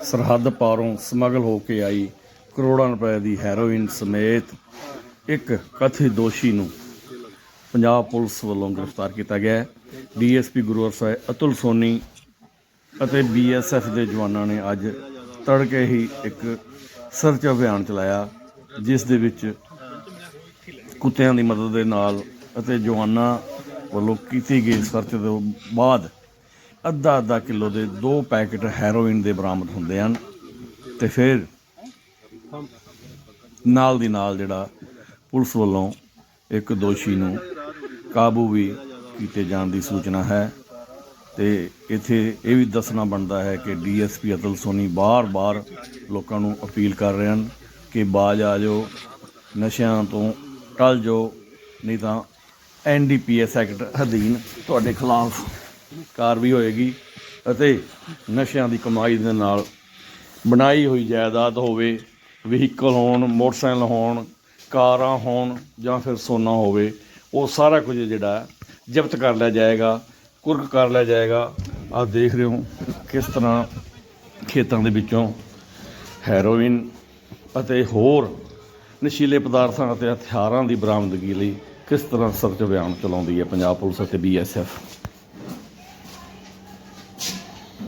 ਸਰਹੱਦ ਪਾਰੋਂ ਸਮਗਲ ਹੋ ਕੇ ਆਈ ਕਰੋੜਾਂ ਰੁਪਏ ਦੀ ਹੈਰੋਇਨ ਸਮੇਤ ਇੱਕ ਕਥਿਤ ਦੋਸ਼ੀ ਨੂੰ ਪੰਜਾਬ ਪੁਲਿਸ ਵੱਲੋਂ ਗ੍ਰਿਫਤਾਰ ਕੀਤਾ ਗਿਆ ਹੈ। ਡੀਐਸਪੀ ਗੁਰੂਵਰ ਸਾਹਿਬ ਅਤੁਲ ਸੋਨੀ ਅਤੇ ਬੀਐਸਐਫ ਦੇ ਜਵਾਨਾਂ ਨੇ ਅੱਜ ਤੜਕੇ ਹੀ ਇੱਕ ਸਰਚ ਅਭਿਆਨ ਚਲਾਇਆ, ਜਿਸ ਦੇ ਵਿੱਚ ਕੁੱਤਿਆਂ ਦੀ ਮਦਦ ਦੇ ਨਾਲ ਅਤੇ ਜਵਾਨਾਂ ਵੱਲੋਂ ਕੀਤੀ ਗਈ ਸਰਚ ਤੋਂ ਬਾਅਦ ਅੱਧਾ ਅੱਧਾ ਕਿਲੋ ਦੇ ਦੋ ਪੈਕੇਟ ਹੈਰੋਇਨ ਦੇ ਬਰਾਮਦ ਹੁੰਦੇ ਹਨ ਤੇ ਫਿਰ ਨਾਲ ਦੀ ਨਾਲ ਜਿਹੜਾ ਪੁਲਿਸ ਵੱਲੋਂ ਇੱਕ ਦੋਸ਼ੀ ਨੂੰ ਕਾਬੂ ਵੀ ਕੀਤੇ ਜਾਣ ਦੀ ਸੂਚਨਾ ਹੈ ਤੇ ਇੱਥੇ ਇਹ ਵੀ ਦੱਸਣਾ ਬਣਦਾ ਹੈ ਕਿ ਡੀਐਸਪੀ ਅਤਲ ਸੋਨੀ ਬਾਰ-ਬਾਰ ਲੋਕਾਂ ਨੂੰ ਅਪੀਲ ਕਰ ਰਹੇ ਹਨ ਕਿ ਬਾਜ ਆ ਜਾਓ, ਨਸ਼ਿਆਂ ਤੋਂ ਟਲ ਜਾਓ, ਨਹੀਂ ਤਾਂ ਐਨਡੀਪੀਐਸ ਐਕਟ ਅਧੀਨ ਤੁਹਾਡੇ ਖਿਲਾਫ ਕਾਰਵਾਈ ਹੋਏਗੀ ਅਤੇ ਨਸ਼ਿਆਂ ਦੀ ਕਮਾਈ ਦੇ ਨਾਲ ਬਣਾਈ ਹੋਈ ਜਾਇਦਾਦ ਹੋਵੇ, ਵਹੀਕਲ ਹੋਣ, ਮੋਟਰਸਾਈਕਲ ਹੋਣ, ਕਾਰਾਂ ਹੋਣ ਜਾਂ ਫਿਰ ਸੋਨਾ ਹੋਵੇ, ਉਹ ਸਾਰਾ ਕੁਝ ਜਿਹੜਾ ਜ਼ਬਤ ਕਰ ਲਿਆ ਜਾਏਗਾ, ਕੁਰਕ ਕਰ ਲਿਆ ਜਾਏਗਾ। ਆਹ ਦੇਖ ਰਹੇ ਹੋ ਕਿਸ ਤਰ੍ਹਾਂ ਖੇਤਾਂ ਦੇ ਵਿੱਚੋਂ ਹੈਰੋਇਨ ਅਤੇ ਹੋਰ ਨਸ਼ੀਲੇ ਪਦਾਰਥਾਂ ਅਤੇ ਹਥਿਆਰਾਂ ਦੀ ਬਰਾਮਦਗੀ ਲਈ ਕਿਸ ਤਰ੍ਹਾਂ ਸਰਚ ਅਭਿਆਨ ਚਲਾਉਂਦੀ ਹੈ ਪੰਜਾਬ ਪੁਲਿਸ ਅਤੇ ਬੀਐਸਐਫ